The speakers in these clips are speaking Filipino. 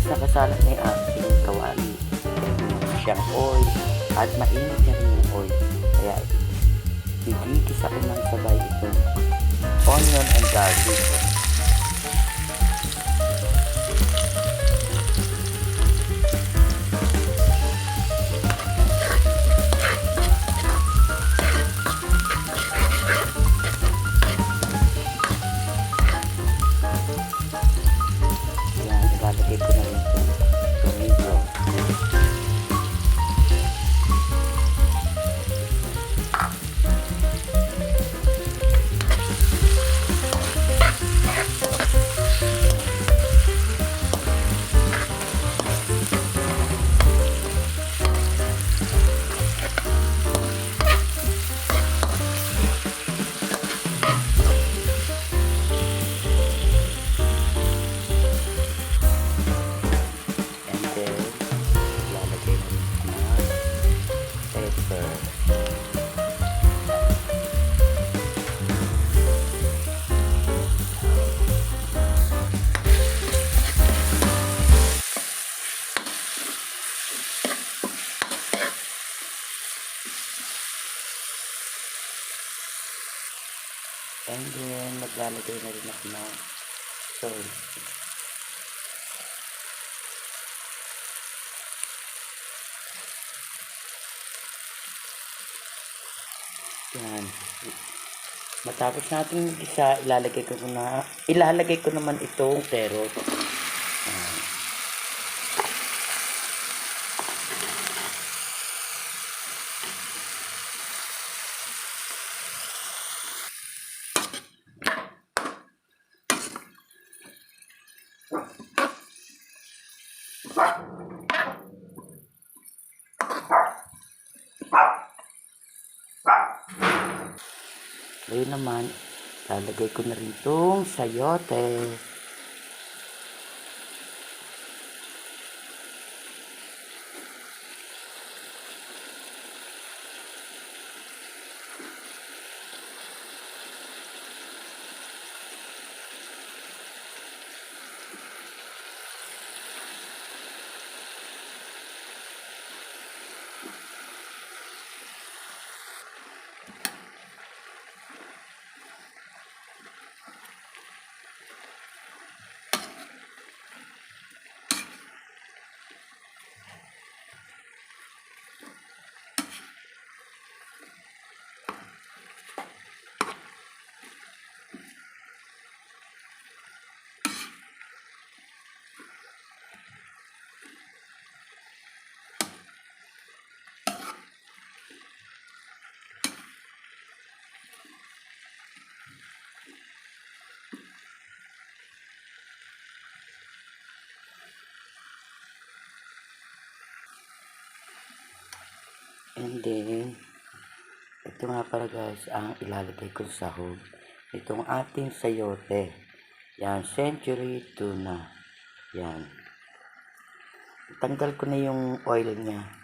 Ayan guys, nakasala na yung aking kawali. Siyang oil at mainit na rin oil. Kaya gigigis ako ng sabay itong onion and garlic. Ilalagay ko And then, maglalagay na rin ako ng salt. Yan. Matapos natin isa, ilalagay ko na, ilalagay ko naman itong carrot. Ngayon naman, lalagay ko na rin itong sayote. And then, ito nga pala guys, ang ilalagay ko sa sahog. Itong ating sayote. Yan, century tuna. Yan. Tanggal ko na yung oil niya.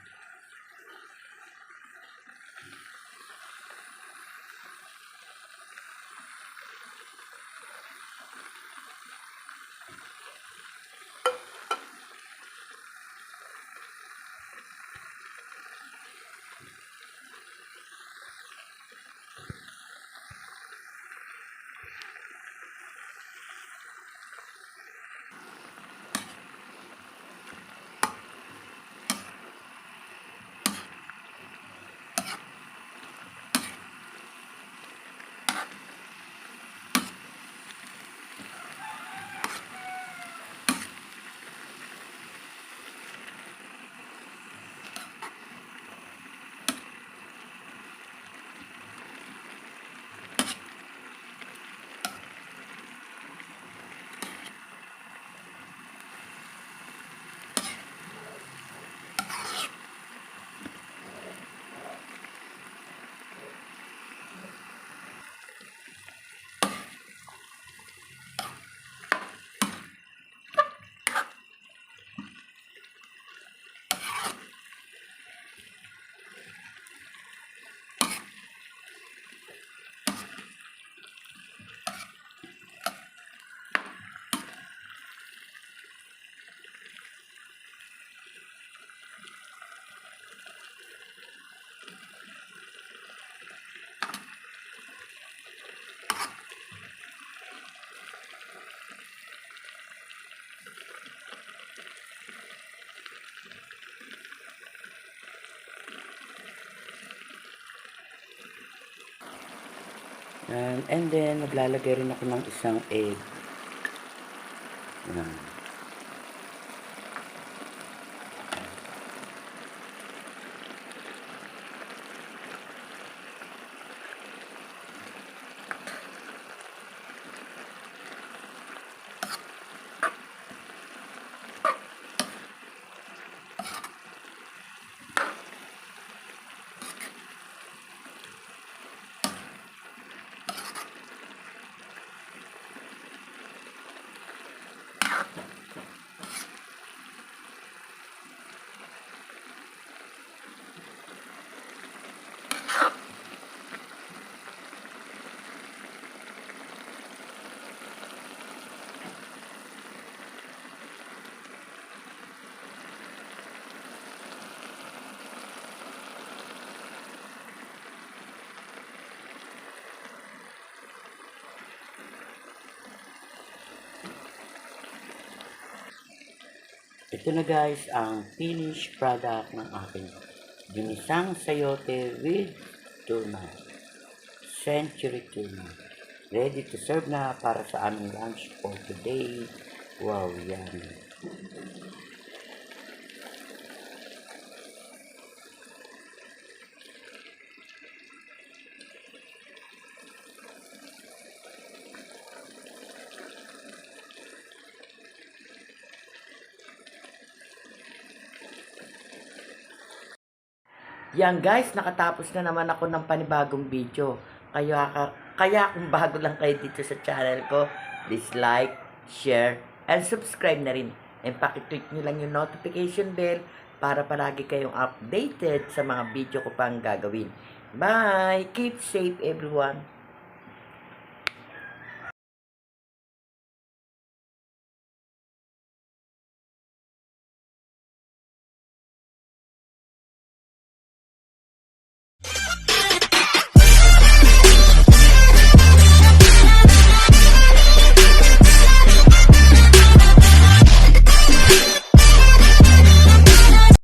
Yan. And then, maglalagay rin ako ng isang egg. Yan. Ito na guys ang finished product ng aking ginisang sayote with tuna. Century tuna. Ready to serve na para sa aming lunch for today. Wow, yummy. Yan guys, nakatapos na naman ako ng panibagong video. Kaya, kaya kung bago lang kayo dito sa channel ko, please like, share, and subscribe na rin. And pakitweet nyo lang yung notification bell para palagi kayong updated sa mga video ko pang gagawin. Bye! Keep safe everyone!